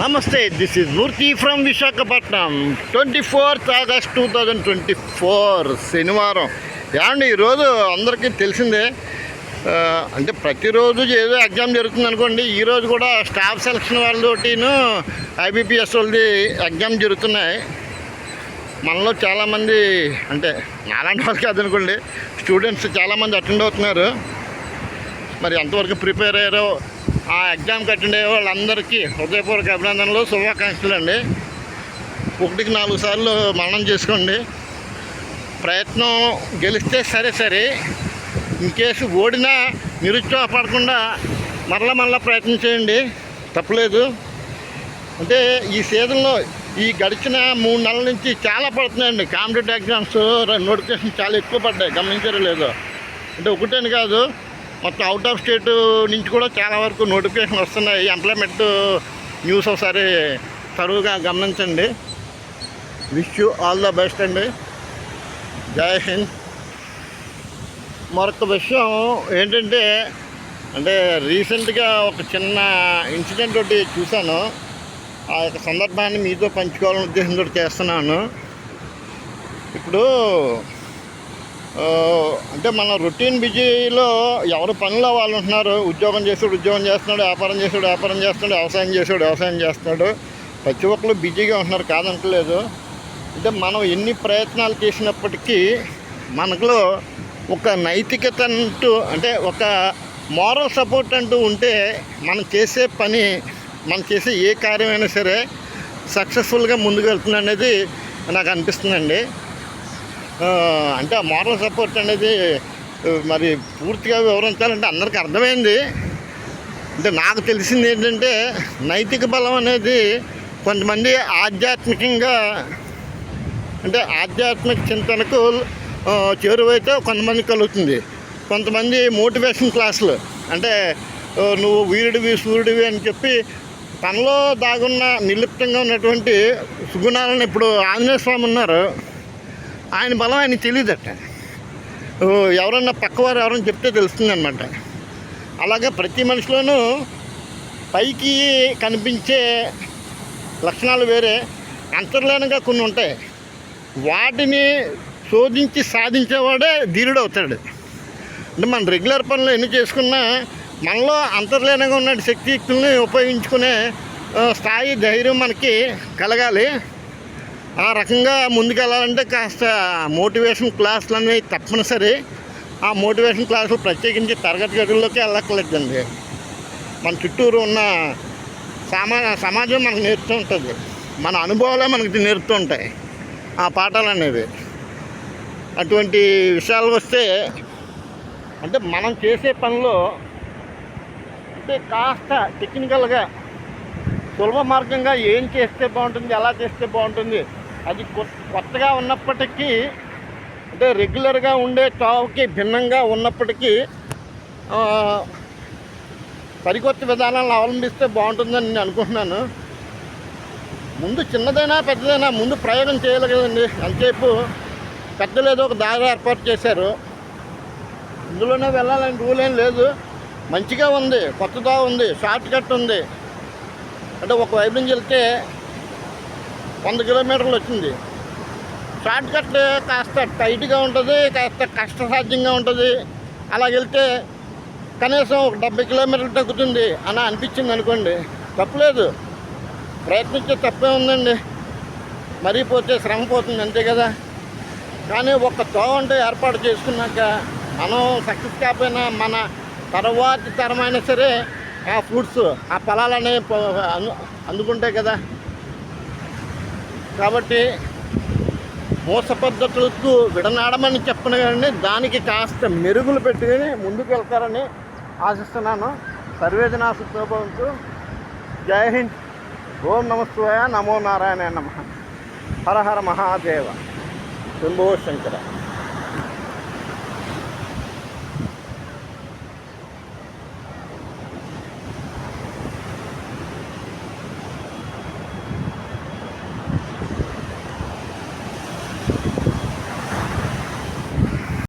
నమస్తే this is Murthy from Visakhapatnam twenty fourth August two thousand twenty four శనివారం. ఏమండి ఈరోజు అందరికీ తెలిసిందే అంటే ప్రతిరోజు ఏదో ఎగ్జామ్ జరుగుతుంది అనుకోండి ఈరోజు కూడా స్టాఫ్ సెలక్షన్ వాళ్ళతోటిను ఐబీపీఎస్ వాళ్ళది ఎగ్జామ్ జరుగుతున్నాయి. మనలో చాలామంది అంటే నాలాంటి వాళ్ళు కాదనుకోండి స్టూడెంట్స్ చాలామంది అటెండ్ అవుతున్నారు. మరి ఎంతవరకు ప్రిపేర్ అయ్యారో ఆ ఎగ్జామ్కి అటెండ్ అయ్యే వాళ్ళందరికీ హృదయపూర్వక అభినందనలు శుభాకాంక్షలు అండి. ఒకటికి నాలుగు సార్లు మరణం చేసుకోండి. ప్రయత్నం గెలిస్తే సరే సరే ఇన్ కేసు ఓడినా నిరుత్సాహపడకుండా మరలా మరలా ప్రయత్నం చేయండి. తప్పలేదు. అంటే ఈ సీజన్లో ఈ గడిచిన మూడు నెలల నుంచి చాలా పడుతున్నాయండి. కాంపిటేటివ్ ఎగ్జామ్స్ నోటిఫికేషన్ చాలా ఎక్కువ పడ్డాయి. గమనించారో లేదో. అంటే ఒకటేని కాదు మొత్తం అవుట్ ఆఫ్ స్టేట్ నుంచి కూడా చాలా వరకు నోటిఫికేషన్ వస్తున్నాయి. ఎంప్లాయ్మెంట్ న్యూస్ ఒకసారి తరువుగా గమనించండి. Wish you all the best అండి. జై హింద్. మరొక విషయం ఏంటంటే అంటే రీసెంట్గా ఒక చిన్న ఇన్సిడెంట్ ఒకటి చూశాను. ఆ యొక్క సందర్భాన్ని మీతో పంచుకోవాలని ఉద్దేశంతో చేస్తున్నాను. ఇప్పుడు అంటే మన రొటీన్ బిజీలో ఎవరు పనిలో వాళ్ళు ఉంటున్నారు ఉద్యోగం చేసాడు ఉద్యోగం చేస్తున్నాడు వ్యాపారం చేసాడు వ్యాపారం చేస్తున్నాడు వ్యవసాయం చేసాడు వ్యవసాయం చేస్తున్నాడు. ప్రతి ఒక్కరు బిజీగా ఉంటున్నారు కాదంటలేదు. అంటే మనం ఎన్ని ప్రయత్నాలు చేసినప్పటికీ మనకులో ఒక నైతికత అంటూ అంటే ఒక మారల్ సపోర్ట్ అంటూ ఉంటే మనం చేసే పని మనం చేసే ఏ కార్యమైనా సరే సక్సెస్ఫుల్గా ముందుకు వెళ్తుంది అనేది నాకు అనిపిస్తుందండి. అంటే ఆ సపోర్ట్ అనేది మరి పూర్తిగా వివరించాలంటే అందరికీ అర్థమైంది. అంటే నాకు తెలిసింది ఏంటంటే నైతిక బలం అనేది కొంతమంది ఆధ్యాత్మికంగా అంటే ఆధ్యాత్మిక చింతనకు చేరువైతే కొంతమంది కలుగుతుంది. కొంతమంది మోటివేషన్ క్లాసులు అంటే నువ్వు వీరుడివి సూర్యుడివి అని చెప్పి తనలో దాగున్న నిర్లిప్తంగా ఉన్నటువంటి సుగుణాలను ఇప్పుడు ఆంజనేయ స్వామి ఉన్నారు. ఆయన బలం ఆయన తెలియదట ఎవరన్నా పక్కవారు ఎవరన్నా చెప్తే తెలుస్తుంది అనమాట అలాగే ప్రతి మనిషిలోనూ పైకి కనిపించే లక్షణాలు వేరే అంతర్లీనంగా కొన్ని ఉంటాయి. వాటిని శోధించి సాధించేవాడే ధీరుడు అవుతాడు. అంటే మన రెగ్యులర్ పనులు ఎన్ని చేసుకున్నా మనలో అంతర్లీనంగా ఉన్న శక్తియుక్తుల్ని ఉపయోగించుకునే స్థాయి ధైర్యం మనకి కలగాలి. ఆ రకంగా ముందుకెళ్ళాలంటే కాస్త మోటివేషన్ క్లాసులు అనేవి తప్పనిసరి. ఆ మోటివేషన్ క్లాసులు ప్రత్యేకించి తరగతి గదుల్లోకి వెళ్ళక్కర్లేదండి. మన చుట్టూరు ఉన్న సమా సమాజం మనకు నేర్పుతూ ఉంటుంది. మన అనుభవాలే మనకి నేర్పుతూ ఉంటాయి. ఆ పాఠాలు అనేవి అటువంటి విషయాలు వస్తే అంటే మనం చేసే పనిలో అంటే కాస్త టెక్నికల్గా సులభ మార్గంగా ఏం చేస్తే బాగుంటుంది ఎలా చేస్తే బాగుంటుంది అది కొత్తగా ఉన్నప్పటికీ అంటే రెగ్యులర్గా ఉండే చావుకి భిన్నంగా ఉన్నప్పటికీ సరికొత్త విధానాలను అవలంబిస్తే బాగుంటుందని నేను అనుకుంటున్నాను. ముందు చిన్నదైనా పెద్దదైనా ముందు ప్రయోగం చేయాలి కదండి. అంతసేపు పెద్దలు ఏదో ఒక దారి ఏర్పాటు చేశారు. ఇందులోనే వెళ్ళాలని రూల్ ఏం లేదు. మంచిగా ఉంది కొత్తగా ఉంది షార్ట్ కట్ ఉంది. అంటే ఒక వైపు నుంచి వెళ్తే వంద కిలోమీటర్లు వచ్చింది. షార్ట్ కట్ కాస్త టైట్గా ఉంటుంది కాస్త కష్టసాధ్యంగా ఉంటుంది. అలా వెళ్తే కనీసం ఒక డెబ్బై కిలోమీటర్లు తగ్గుతుంది అని అనిపించింది అనుకోండి. తప్పులేదు. ప్రయత్నించే తప్పే ఉందండి. మరీ పోతే శ్రమ పోతుంది అంతే కదా. కానీ ఒక తోవ ఏర్పాటు చేసుకున్నాక మనం సక్సెస్ కాకపోయినా మన తర్వాతి తరమైనా సరే ఆ ఫ్రూట్స్ ఆ ఫలాలనే అందు అందుకుంటాయి కదా. కాబట్టి మోస పద్ధతులకు విడనాడమని చెప్పను కానీ దానికి కాస్త మెరుగులు పెట్టుకుని ముందుకు వెళ్తారని ఆశిస్తున్నాను. సర్వేజనా సుఖభవంతు జై హింద్. ఓం నమస్వాయ నమో నారాయణ నమ. హర హర మహాదేవ. శంభో శంకర.